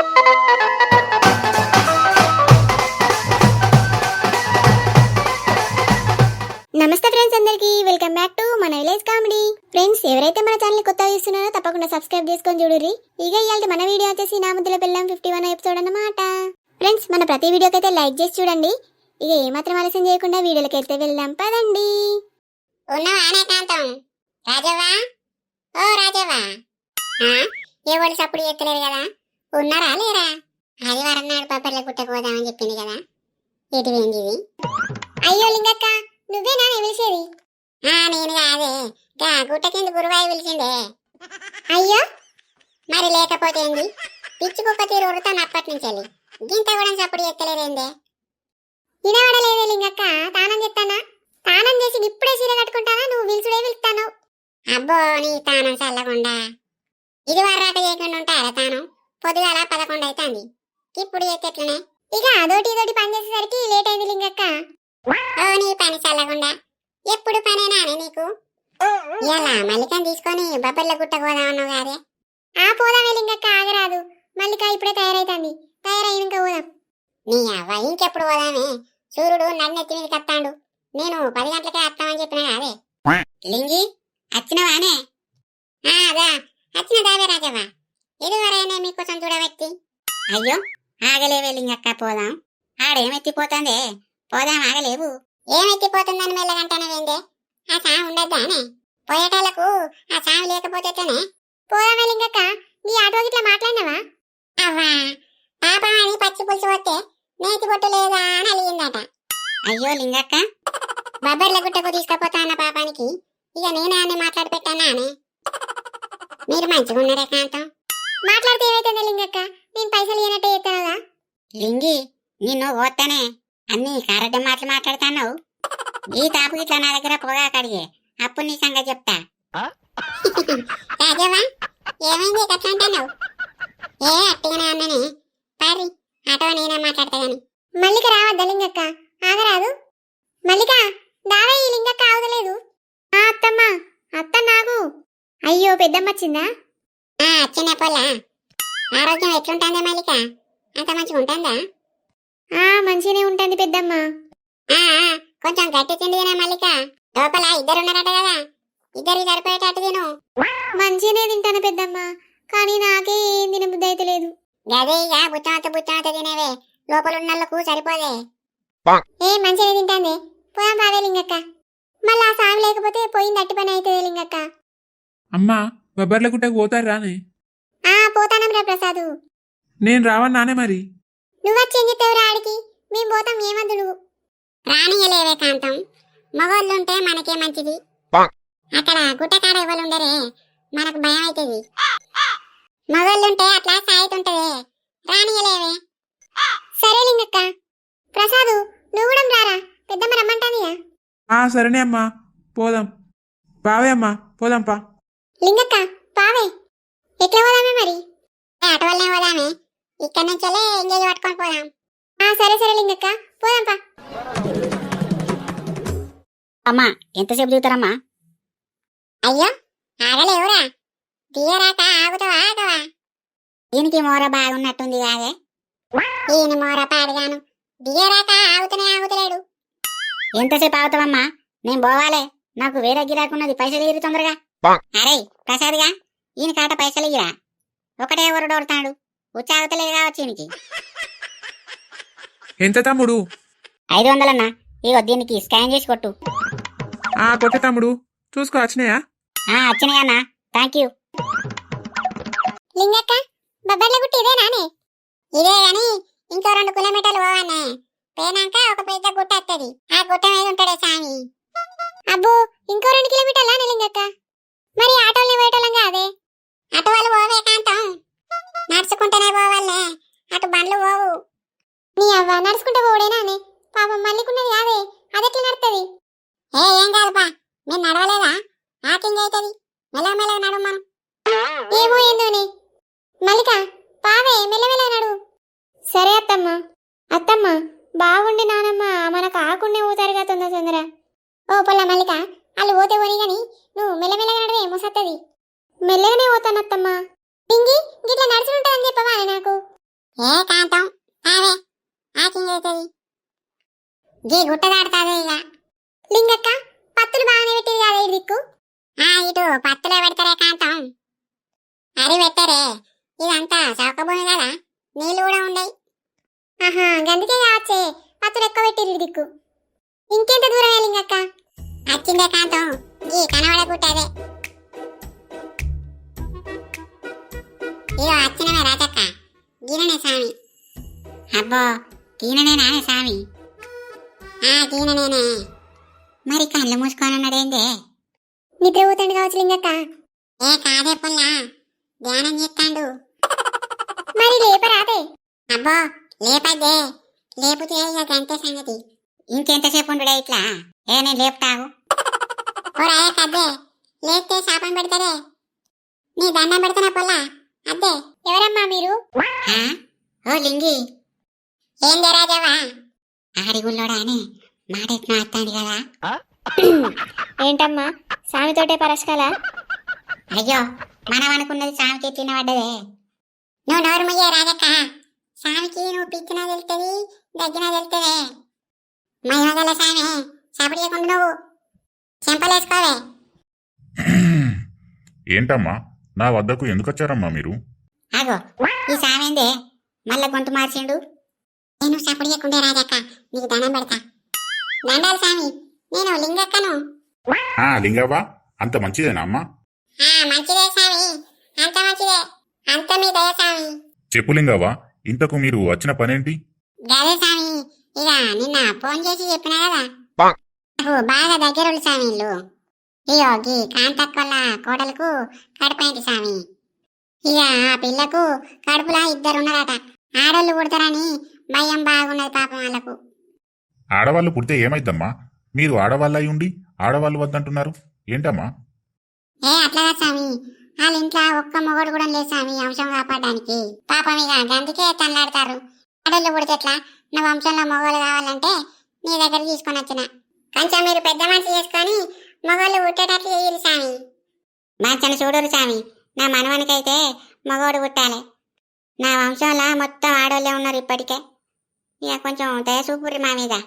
నమస్తే ఫ్రెండ్స్ అందరికి welcome back to మన విలేజ్ కామెడీ. ఫ్రెండ్స్ ఎవరైతే మన ఛానల్ కొత్త చూస్తున్నారో తప్పకుండా సబ్స్క్రైబ్ చేసుకొని చూడుర్రి. ఇక ఇవాళ మన వీడియో వచ్చేసి నా ముద్దుల పిల్లం ఫిఫ్టీ వన్ ఎపిసోడ్ అన్నమాట. ఫ్రెండ్స్ మన ప్రతి వీడియోకి అయితే లైక్ చేసి చూడండి. ఇక ఏమాత్రం ఆలస్యం చేయకుండా వీడియోలకి అయితే వెళ్దాం పదండి. రాజవ్వా? ఓ రాజవ్వా. ఆ, ఎవరు సప్పుడు ఎత్తలేరు కదా? ఉన్నారా లేరా? ఆదివారం నాడు పబ్బర్ల గుట్టకు పోదామని చెప్పింది కదా. ఎటు పోయింది ఇది అయ్యో లింగక్క నువ్వేనా పిలిచేది? ఆ నేను కాదే. గా గుట్ట కింద గురువాయి పిలిచిందే? అయ్యో మరి లేకపోతే ఏంది? పిచ్చి కుక్క తీరు ఉరుతాను అప్పటి నుంచి వెళ్ళి గింత కూడా చప్పుడు ఎత్తలేదేందే? వినవడలేదే లింగక్క తానం చెప్తానా తానం చేసి ఇప్పుడే సీర కట్టుకుంటానా? నువ్వు పిలుచుడే పిలుస్తాను అబ్బో నీ తానం చల్లకుండా ఇది వరాట చేయకుండా ఉంటారా తాను. పొద్దుగాల పదకొండు అవుతుంది ఇప్పుడు ఎత్తెట్లనే ఇక అదోటి ఇదోటి పని చేసేసరికి లేట్ అయింది లింగక్క. ఓ నీ పని చల్లకుండా ఎప్పుడు పనేనానే నీకు? ఇలా మల్లికని తీసుకొని బబ్బర్ల గుట్ట పోదామన్నావు కాదే? ఆ పోదామే లింగక్క ఆగరాదు. మల్లిక ఇప్పుడే తయారైతుంది. తయారైనాక పోదాం. నీ అవ్వ ఇంకెప్పుడు పోదామే? సూర్యుడు నన్నెత్తి మీద కత్తాండు. నేను పది గంటలకే వస్తామని చెప్పిన కాదే? లింగి వచ్చినవానే? అదా. వచ్చిన దావే రాజవ్వ. ఎదువరైనా మీకోసం చూడబెట్టి. అయ్యో ఆగలేవే లింగక్క పోదాం. ఆడేమెత్తిపోతుందే పోదాం ఆగలేవు. ఏమెత్తిపోతుందని మెల్లగంటానవేందే ఆ సామి ఉండద్దానే పోయేటాలకు ఆ సామి లేకపోతే ఎట్లనే? పోదామే లింగక్క నీ ఆటో ఇట్లా మాట్లాడినావా? అవ్వా. పాప అని పచ్చి పులుసు వస్తే నేతి పొట్టు లేదా అని అలిగిందట. అయ్యో లింగక్క. బబ్బర్ల గుట్టకు తీసుకుపోతా అన్న పాపానికి. ఇక నేనే అని మాట్లాడి పెట్టానా అని? మీరు మంచిగా ఉన్నారే కాంతం. మాట్లాడితే ఏమైతుందో లింగక్క? నేను పైసలు ఇవ్వనట్టే చెప్తానుగా లింగి నిన్ను ఓత్తనే. అన్ని కరెక్ట్ మాటలు మాట్లాడుతున్నావు. ఈ తాపు ఇట్లా నా దగ్గర పొగా కడిగే. అప్పుడు నీ సంగతి చెప్తా. రాజవ్వా ఏమైంది ఎట్లా అంటున్నావు? ఏ అట్టిగానే అన్ననే పారి ఆటో నేనే మాట్లాడతా గాని మల్లిక రావద్దా లింగక్క? ఆగరాదు. మల్లిక దావే ఈ లింగక్క ఆగలేదు. ఆ అత్తమ్మ అత్త నాకు అయ్యో పెద్దమ్మ వచ్చిందా? ఆ చిన్న పొల్ల. ఆరోగ్యం ఎట్లుంటుందా మల్లిక? అంత మంచిగా ఉంటుందా? ఆ మంచిగానే ఉంటుంది పెద్దమ్మ. ఆ ఆ, కొంచెం గట్టి తిండి తినే మల్లిక. లోపల ఇద్దరు ఉన్నారట కదా. ఇద్దరు సరిపోయేటట్టు తిను. మంచిగానే తింటాను పెద్దమ్మ. కానీ నాకే ఏం తినబుద్ధి అయితే లేదు. గదే ఇక బుచ్చమత బుచ్చమత తినేవే. లోపల ఉన్నోళ్ళకు సరిపోదే. ఏ మంచిగానే తింటాంది. పోదాం బావే లింగక్క. మళ్ళీ ఆ సామి లేకపోతే పోయింది అట్టి పని అవుతుంది లింగక్క. అమ్మా బొబ్బర్ల గుట్టకు పోతారు రానే. ఆ పోతానం రా ప్రసాదు. నేను రావన్నానే మరి. నువ్వచ్చి చెప్తావురా ఆడికి? మేము పోతాం ఏమద్దు నువ్వు. రానియలేవే కాంతం. మగోళ్ళుంటే మనకే మంచిది. అక్కడ గుట్టకాడ ఎవరుండరే మనకు భయం అవుతుంది మగోళ్ళుంటే అట్లా సాగుతుంటదే. రానియలేవే సరే లింగక్క. ప్రసాదు నువ్వు కూడా రారా? పెద్దమ్మ రమ్మంటానియా ఆ సరేనే అమ్మా. పోదాం. బావే అమ్మా. పోదాంపా లింగక్క పావే. ఎట్లా పోదామే మరి? అటు వల్లనే పోదామే. ఇక్కడ నుంచెలే ఎంగేజ్ పట్టుకొని పోదాం. ఆ సరే సరే లింగక్క. పోదాంపా అమ్మా ఎంతసేపు దిగుతారమ్మా అయ్యో ఆగలేవురా. దిగరాక ఆగుతావా ఆగవా? దీనికి మోర బాగున్నట్టుంది కాదే. ఈయన మోర పాడుగాను. దిగరాక ఆగుతూనే ఆగుతలేడు. ఎంతసేపు ఆగుతావమ్మా? నేను పోవాలే. నాకు వేరే గిరాకున్నది పైసలు ఇరు తొందరగా. అరే ప్రసాద్గా ఈయన కాట పైసలు ఇయ్యరా? ఒకటే ఎవరు డోడతాడు ఉచ్చాగుతలేదు కావచ్చు ఈయనకి. ఎంత తమ్ముడు? ఐదు వందలన్నా. ఇగో దీనికి స్కాన్ చేసి కొట్టు. ఆ కొట్ట తమ్ముడు. చూసుకో వచ్చినాయా? ఆ వచ్చినాయన్నా థ్యాంక్ యూ లింగక్క బొబ్బర్ల గుట్టి ఇదేనానే ఇదే గాని ఇంకో రెండు కిలోమీటర్లు పోవానే. పోయినాక ఒక పెద్ద గుట్ట వస్తుంది ఆ గుట్ట మీద ఉంటాడే సామి అబ్బో ఇంకో రెండు కిలోమీటర్లా లింగక్క? మరి ఆటోల్ని పోయేటోళ్ళం కాదే? అటు వాళ్ళు పోవే కాంతం. నడుచుకుంటూనే పోవాలే. అటు బండ్లు పోవు. నీ అవ్వ నడుచుకుంటూ పోడేనానే పాపం మళ్ళీకున్నది కాదే. అదెట్లా నడుతుంది ఏ ఏం కాదు బా మీరు నడవలేదా? వాకింగ్ అవుతుంది మెల్లగా మెల్లగా నడువు మనం. ఏమో ఏందోనే మల్లిక పావే మెల్లమెల్ల నడు. సరే అత్తమ్మ. అత్తమ్మ బాగుండి నానమ్మ. మనకు ఆకుండే ఊతారుగా తొందర తొందర ఓ పొల్ల మల్లిక. వాళ్ళు పోతే పోని గాని నువ్వు మెల్లమెల్లగా నడవే మోసత్తది. మెల్లగానే పోతానత్తమ్మ పింగి గిట్లా నడుచుంటుందని చెప్పవా నాకు? ఏ కాంతం ఆవే ఆకింగ్ అవుతుంది గీ గుట్ట దాడుతుంది ఇక. లింగక్క పత్తులు బాగానే పెట్టింది కదా ఈ దిక్కు? ఆ ఇటు పత్తులే పెడతారే కాంతం. అది పెట్టరే ఇదంతా చౌకభూమి కదా నీళ్ళు కూడా ఉండయి. ఆహా గందుకే కావచ్చే పత్తులు ఎక్కువ పెట్టిర్రు దిక్కు. ఇంకెంత దూరమే లింగక్క? వచ్చిందే కాంతం. గీ కనబడకుంటదే ఇగో వచ్చినమే రాజక్క. గీననే స్వామి. అబ్బో గీననేనా స్వామి. ఆ గీననేనే మరి కళ్ళు మూసుకొని ఉన్నాడేందే నిద్రపోతాడు కావచ్చు లింగక్క. ఏ కాదే పుల్లా. ధ్యానం చేస్తాండు. మరి లేపరాదే అబ్బో లేపద్దే. లేపుతే ఇక గంటే సంగతి. ఇంకెంతసేపు ఉండుడే ఇట్లా? ఏ నేను లేపుతావు ఓరాయ కద్దే లేస్తే శాపం పెడతారే. నీ దండం పెడతానా పొల్లా? అద్దే ఎవరమ్మా మీరు? ఆ? ఓ లింగి. ఏం రాజావా ఆడి గుళ్ళోడా అని మాట ఎట్లా వస్తాడు కదా ఏంటమ్మా స్వామితోటే పరస్కాల? అయ్యో మనం అనుకున్నది సామికి ఎట్లిన పడ్డదే నువ్వు నోరు ముయ్యే రాజక్క. సామికి నువ్వు పిచ్చినా తెలుస్తుంది దగ్గినా తెలుస్తుంది మహిమగల సామి సపడి చేయకుండా నువ్వు. చెంపలేసుకోవే. ఏంటమ్మా? నా వద్దకు ఎందుకు వచ్చారమ్మా మీరు? ఆగో. ఈ సామేందే మళ్ళా గొంతు మార్చిండు? నేను సపడి చేయకుండా రాజక్క. నీకు దండం పెడతా. దండాలు సామి. నేను లింగక్కను. ఆ లింగవ్వ అంత మంచిదేనా అమ్మా? ఆ మంచిదే సామి. అంత మంచిదే. అంత మీ దయ సామి. చెప్పు లింగవ్వ ఇంతకు మీరు వచ్చిన పనేంటి? గదే సామి. ఇక నిన్న ఫోన్ చేసి చెప్పినా కదా. నాకు బాగా దగ్గరుండు సామి ఇల్లు. ఇగో గీ కాంతక్కొల్ల కోడలకు కడుపైంది సామి ఇక ఆ పిల్లకు కడుపులా ఇద్దరున్నారట. ఆడోళ్ళు పుడతారని భయం బాగున్నది పాపం వాళ్ళకు ఆడవాళ్ళు పుడితే ఏమైద్దమ్మా? మీరు ఆడవాళ్ళై ఉండి ఆడవాళ్ళు వద్దంటున్నారు. ఏంటమ్మా? ఏ అట్లాగా సామి వాళ్ళ ఇంట్లో ఒక్క మొగడు కూడా లేదు సామి వంశం కాపాడడానికి. పాపం ఇక గందుకే తల్లాడతారు ఆడోళ్ళు పుడితే ఎట్లా? నా వంశంలో మొగోళ్ళు కావాలంటే నీ దగ్గర తీసుకొని వచ్చిన. కొంచెం మీరు పెద్ద మనిషి చేసుకొని మొగోళ్ళు పుట్టేటట్లు చేయాలి సామి మంచని చూడరు సామి నా మనవనికైతే మగోడు పుట్టాలి. నా వంశంలో మొత్తం ఆడోళ్ళే ఉన్నారు ఇప్పటికే. ఇక కొంచెం దయ చూపురి మా మీద.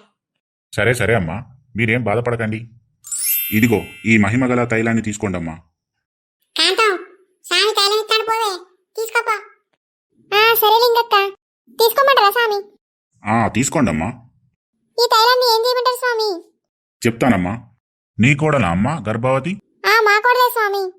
సరే సరే అమ్మా. మీరేం బాధపడకండి. ఇదిగో ఈ మహిమగల తైలాన్ని తీసుకోండమ్మా. కాంతం సామి తైలం ఇస్తాడు పోవే. తీసుకోపో. ఆ సరే లింగక్క. తీసుకోమంటారా స్వామి? ఆ తీసుకోండమ్మా. ఈ తైలాన్ని ఏం చేయమంటారు స్వామి? చెప్తానమ్మా. నీ కోడలా అమ్మా గర్భవతి? ఆ మా కోడలే స్వామి.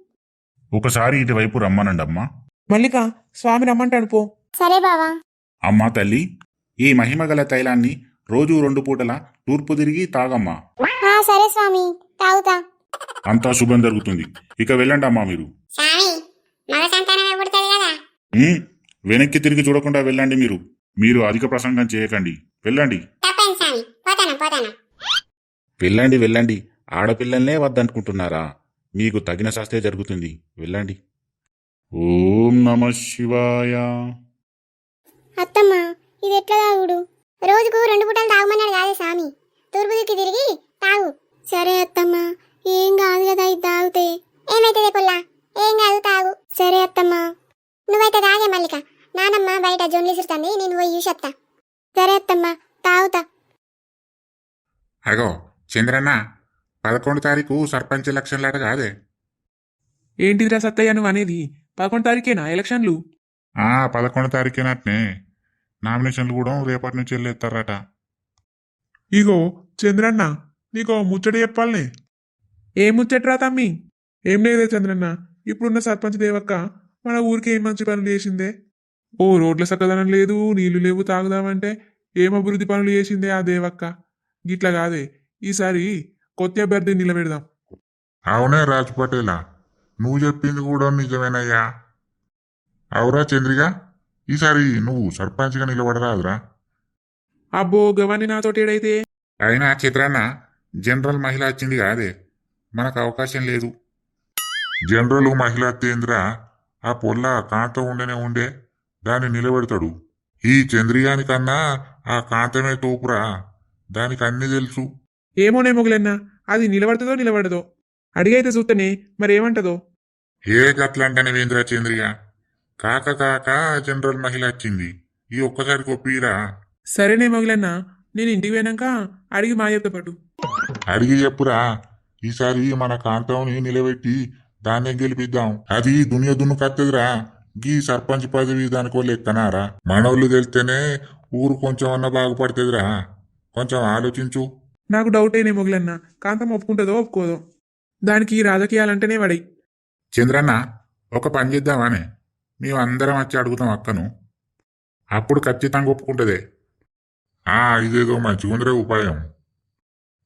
ఒకసారి ఇటువైపు రమ్మనండమ్మా. మల్లిక స్వామి రమ్మంటాడు పో. సరే బావా. అమ్మా తల్లి ఈ మహిమగల తైలాన్ని రోజు రెండు పూటల తూర్పు తిరిగి తాగమ్మా. ఆ సరే స్వామి తాగుతా. అంతా శుభం జరుగుతుంది. ఇక వెళ్ళండి అమ్మా మీరు. సామి మగ సంతానమే పుడుతుంది కదా. ఉమ్, వెనక్కి తిరిగి చూడకుండా వెళ్ళండి మీరు. మీరు అధిక ప్రసంగం చేయకండి. వెళ్ళండి. పోతాను పోతాను. వెళ్ళండి వెళ్ళండి. ఆడపిల్లల్నే వద్దనుకుంటున్నారా? మీకు తగిన శాస్త్రే జరుగుతుంది. వెళ్ళండి. ఓం నమ శివాయ. అత్తమ్మ ఇది ఎట్లా తాగుడు? రోజుకు రెండు పూటలు తాగమన్నాడు కాదే స్వామి తూర్పు దిక్కు తిరిగి తాగు. సరే అత్తమ్మ ఏం కాదు కదా ఇది తాగితే. ఏమైతుంది పుల్లా ఏం కాదు తాగు. సరే అత్తమ్మ. నువ్వైతే తాగే మల్లిక. నానమ్మ బయట జొన్లు ఇసురుతుంది నేను పోయి వస్తా సరే అత్తమ్మ తాగుతా. అగో చంద్రన్న పదకొండు తారీఖు సర్పంచ్ ఎలక్షన్లాట కాదే? ఏంటిదిరా సత్తయ్య నువ్వు అనేది? పదకొండు తారీఖేనా ఎలక్షన్లు? ఆ పదకొండు తారీఖునట్నే. నామినేషన్లు కూడా రేపటి నుంచి వెళ్ళేస్తారట. ఇగో చంద్రన్న నీకో ముచ్చట చెప్పాలనే. ఏం ముచ్చట్రా తమ్మి? ఏం లేదే చంద్రన్న ఇప్పుడున్న సర్పంచ్ దేవక్క మన ఊరికి ఏం మంచి పనులు చేసిందే? ఓ రోడ్ల సక్కదనం లేదు నీళ్ళు లేవు తాగుదామంటే ఏం అభివృద్ధి పనులు చేసిందే ఆ దేవక్క? గిట్లా కాదే ఈసారి కొత్త అభ్యర్థిని నిలబెడదాం. అవునే రాజ్ పటేలా. నువ్వు చెప్పింది కూడా నిజమేనయ్యా. అవురా చంద్రిక? ఈసారి నువ్వు సర్పంచ్గా నిలబడరాదురా. అబ్బో గవాన్ని నాతోటి ఏడైతే? అయినా చిత్రాన్న జనరల్ మహిళ వచ్చింది కాదే. మనకు అవకాశం లేదు. జనరల్ మహిళా కేంద్ర ఆ పొల్ల కాంత ఉండనే ఉండే. దాన్ని నిలబెడతాడు. ఈ చంద్రియానికన్నా ఆ కాంతమే తోపురా. దానికి అన్ని తెలుసు. ఏమోనే మొగలన్నా? అది నిలబడుతుందో నిలబడదో? అడిగైతే చూస్తేనే మరి ఏమంటదో ఏ గట్లంటనే వేంద్రా చంద్రియ? కాక కాక జనరల్ మహిళ వచ్చింది. ఈ ఒక్కసారికి ఒప్పిరా సరేనే మొగిలన్న నేను ఇంటికి పోయినాక అడిగి మా చెప్తా పట్టు. అడిగి చెప్పురా. ఈసారి మన కాంతంని నిలబెట్టి దాన్నే గెలిపిద్దాం. అది దునియ దున్నుకత్తదిరా గీ సర్పంచ్ పదవి దానికో లెక్కనారా మనోళ్ళు తెలితేనే ఊరు కొంచెం అన్న బాగుపడుతుందిరా. కొంచెం ఆలోచించు. నాకు డౌట్ అయినా మొగిలన్న. కాంతం ఒప్పుకుంటుందో ఒప్పుకోదో? దానికి రాజకీయాలంటేనే పడి చంద్రన్న ఒక పని చేద్దామానే మేము అందరం వచ్చి అడుగుతాం అక్కను. అప్పుడు ఖచ్చితంగా ఒప్పుకుంటదే. ఆ ఇదేదో మంచిగుందిరే ఉపాయం.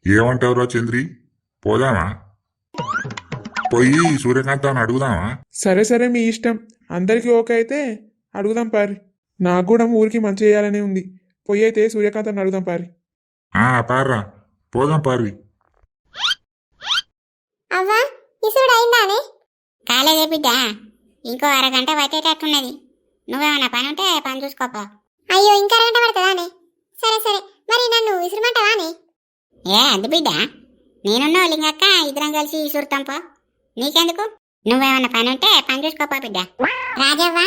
ఏమంటావురా చంద్రి? పోదామా? పోయి సూర్యకాంతాన్ని అడుగుదామా? సరే సరే మీ ఇష్టం. అందరికీ ఓకే అయితే అడుగుదాం పారి. నాకు కూడా ఊరికి మంచి చేయాలనే ఉంది. పొయ్యి అయితే సూర్యకాంతం అడుగుదాం పారి. ఆ పార్రా. పోదాం పార్వి. అవ్వా ఇసుడు అయిందానే? కాలేదే బిడ్డ ఇంకో అరగంట పట్టేటట్టున్నది. నువ్వేమన్నా పని ఉంటే పని చూసుకోపో. అయ్యో ఇంకా అరగంట పడుతుందానే? సరే సరే మరి నన్ను విసురుమంటావానే ఏ అది బిడ్డ నేనున్నా లింగక్క ఇద్దరం కలిసి ఇసురుతాంపో నీకెందుకు? నువ్వేమన్నా పని ఉంటే పని చూసుకోపో బిడ్డ. రాజవ్వ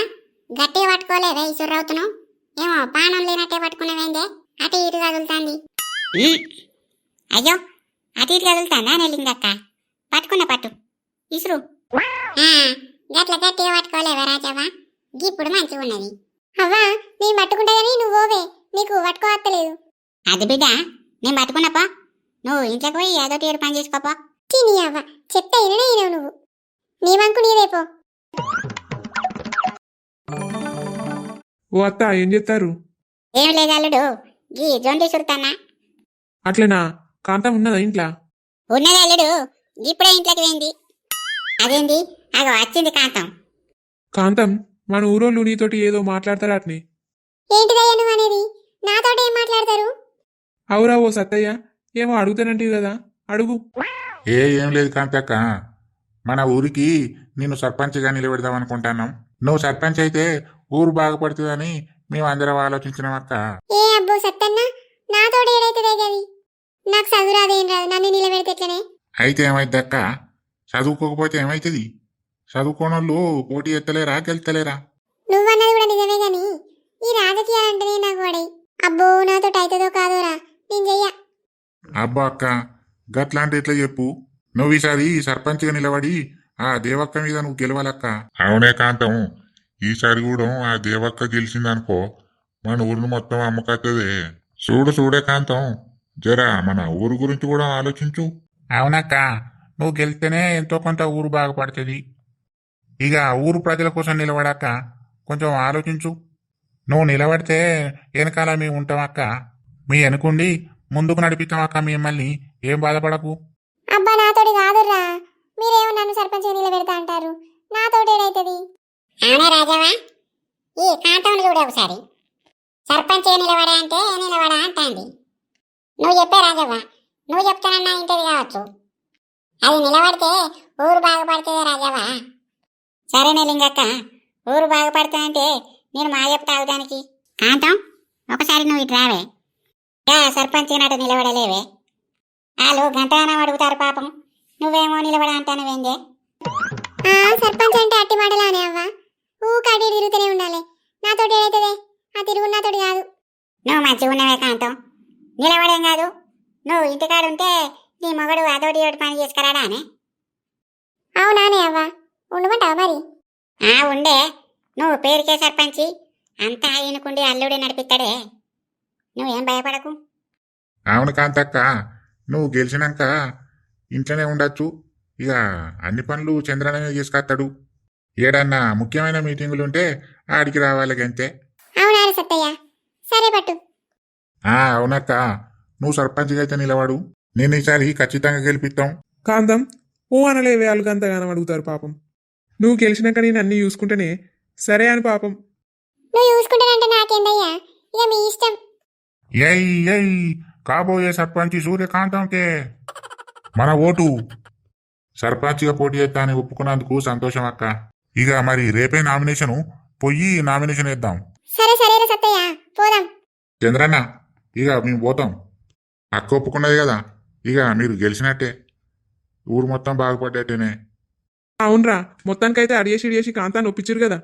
గట్టిగా పట్టుకోలేదే ఇసురవుతును ఏమో పానం లేనట్టే పట్టుకున్నావేందే? అటు ఇటు కదులుతాంది. అయ్యో అటు ఇటు కదులుతాందా నే లింగక్క? పట్టుకున్న పట్టు ఇసురు. గట్ల గట్టిగా పట్టుకోలేవే రాజవ్వ? ఇప్పుడు మంచిగా ఉన్నది. అవ్వా నేను పట్టుకుంటా నువ్వు ఓవే నీకు పట్టుకోవత్తలేదు అది బిడ్డ నేను పట్టుకున్నపో నువ్వు ఇంట్లోకి పోయి ఏదో ఏడు పని చేసుకోపో తిని అవ్వ చెప్తే ఇననే ఇనవు నువ్వు. నీ వంకు నీదేపో ఓ అత్త ఏం చెప్తారు ఏం లేదు అల్లుడు గీ జొండి సురుతానా అట్లనా? కాంతం ఉన్నదా ఇంట్లో? ఉన్నది అల్లుడు. ఇప్పుడే ఇంట్లోకి పోయింది. అదేంది? అగో వచ్చింది కాంతం. కాంతం మన ఊరోళ్ళు నీతోటి ఏదో మాట్లాడతారా అట్ని. ఏంటిదయ్యా నువ్వు అనేది? నాతోటి ఏం మాట్లాడతారు? అవురా ఓ సత్తయ్య ఏమో అడుగుతానంటివి కదా. అడుగు. ఏ ఏం లేదు కాంతక్క మన ఊరికి నిన్ను సర్పంచ్గా నిలబెడదాం అనుకుంటున్నాం. నువ్వు సర్పంచ్ అయితే ఊరు బాగుపడుతుందని మేము అందరం ఆలోచించినాం అక్క. ఏ అబ్బో సత్తన్న నాతోటి ఏడైతుందే గది నాకు చదువు రాదేం రాదు నన్ను నిలబెడితే ఎట్లనే? అయితే ఏమైంది అక్క చదువుకోకపోతే ఏమైతుంది? చదువుకోనోళ్ళు పోటీ ఎత్తలేరా గెలుతలేరా నువ్వన్నది కూడా నిజమే గాని ఈ రాజకీయాలంటేనే నాకు పడాయి. అబ్బో నాతోటి అవుతుందో కాదోరా నేను చెయ్య. అబ్బా అక్క గట్లాంటి ఎట్లా చెప్పు? నువ్వు ఈసారి సర్పంచ్గా నిలబడి ఆ దేవక్క మీద నువ్వు గెలవాలక్క. అవునే కాంతం ఈసారి కూడా ఆ దేవక్క గెలిచిందనుకో మన ఊరిని మొత్తం అమ్మకత్తదే. చూడు చూడే కాంతం. జరా మన ఊరు గురించి కూడా ఆలోచించు. అవునక్క నువ్వు గెలిస్తేనే ఎంతో కొంత ఊరు బాగుపడుతుంది. ఇక ఊరు ప్రజల కోసం నిలబడాక కొంచెం ఆలోచించు. నువ్వు నిలబడితే వెనకాల మేము ఉంటామక్క. మీ వెనుకుండి ముందుకు నడిపిస్తామక్క మిమ్మల్ని ఏం బాధపడకు. అబ్బా నాతోటి కాదురా మీరేమో నన్ను సర్పంచ్ నిలబెడతా అంటారు. నాతోటి ఏడైతుంది? అవునే రాజవ్వ? ఈ కాంతంను చూడే ఒకసారి. సర్పంచ్ ఏ నిలబడా అంటే నిలబడా అంటాంది? నువ్వు చెప్పే రాజవ్వ. నువ్వు చెప్తానన్నా ఇంటది కావచ్చు. అది నిలబడితే ఊరు బాగుపడుతుంది రాజవ్వ. సరేనే లింగక్క ఊరు బాగుపడుతుందంటే నేను మా చెప్తా దానికి కాంతం ఒకసారి నువ్వు ఇటు రావే. గా సర్పంచ్ నాట నిలబడలేవే. వాళ్ళు గంటగానం అడుగుతారు పాపం. నువ్వేమో నిలబడా అంటానవేందే ఆ సర్పంచ్ అంటే అట్టి మాటలానే అవ్వా. అటు ఇటు తిరుగుతూనే ఉండాలి. నాతోటి ఏడైతుందే ఆ తిరుగు నాతోటి కాదు. నువ్వు మంచిగా ఉన్నవే కాంతం. నిలబడేం కాదు. నువ్వు ఇంటికాడుంటే నీ మొగడు అదోటి ఒకటి పని చేసుకురాడా అని. అవునానే అవ్వా? ఉండమంటావా మరి? ఆ ఉండే. నువ్వు పేరుకే సర్పంచి అంతా ఈయనకుండి అల్లుడే నడిపిస్తాడే నువ్వేం భయపడకు. అవును కాంతక్క నువ్వు గెలిచినాక ఇంట్లోనే ఉండొచ్చు. ఇక అన్ని పనులు చంద్రనే చేసుకొస్తాడు. ఏడన్నా ముఖ్యమైన మీటింగులు ఉంటే ఆడికి రావాలి అంతే అవునారు సత్తయ్య? సరే పట్టు. అవునక్క. నువ్వు సర్పంచ్గా అయితే నిలబడు. నేను ఈసారి ఖచ్చితంగా గెలిపిస్తాం. కాంతం ఓ అనలేవే అంతగానం అడుగుతారు పాపం. నువ్వు గెలిచినాక నేను అన్నీ చూసుకుంటేనే సరే అని పాపం. నువ్వు చూసుకుంటానంటే నాకేందయ్యా? ఇక మీ ఇష్టం. ఎయ్ ఎయ్ కాబోయే సర్పంచ్ సూర్యకాంతంకే. మన ఓటు. సర్పంచ్గా పోటీ చేస్తానని ఒప్పుకున్నందుకు సంతోషం అక్క ఇక మరి రేపే నామినేషను పొయ్యి నామినేషన్ వేద్దాం. సరే సరేరా సత్తయ్య. పోదాం. చంద్రన్న ఇక మేము పోతాం. అక్క ఒప్పుకున్నది కదా. ఇక మీరు గెలిచినట్టే. ఊరు మొత్తం బాగుపడ్డట్టేనే. అవునరా. మొత్తానికైతే అడిగేసి ఇడిగేసి కాంతాన్ని ఒప్పించారు కదా.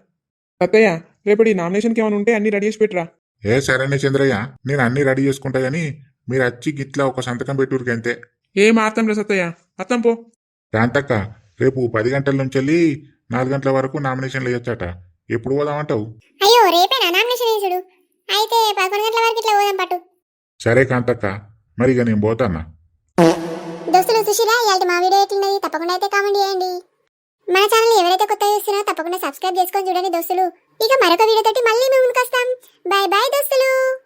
సత్తయ్య రేపటి నామినేషన్కి ఏమైనా ఉంటే అన్ని రెడీ చేసి పెట్టరా? ఏ సరేనే చంద్రయ్య నేను అన్ని రెడీ చేసుకుంటా గాని మీరు వచ్చి గిట్లా ఒక సంతకం పెట్టురికి అంతే. ఏం ఆర్తం సత్తయ్య. అత్తం పో. కాంతక్క రేపు పది గంటల నుంచి వెళ్ళి నాలుగు గంటల వరకు నామినేషన్లు వేయొచ్చట. ఎప్పుడు పోదామంటావు? అయ్యో రేపేనా? నామినేషన్ వేసుడు. అయితే పదకొండు గంటల వరకు ఇట్లా పోదాం పట్టు. సరే కాంతక్క మరి ఇక నేను పోతానా? దోస్తులు సుశీల ఇవాళ మా వీడియో ఎట్లున్నది తప్పకుండా అయితే కామెంట్ చేయండి. మన ఛానల్ ఎవరైతే కొత్త చూస్తున్నారో తప్పకుండా సబ్స్క్రైబ్ చేసుకొని చూడండి దోస్తులు. ఇక మరొక వీడియో తోటి మళ్ళీ మేము ముందుకు వస్తాం. బాయ్ బాయ్ దోస్తులు.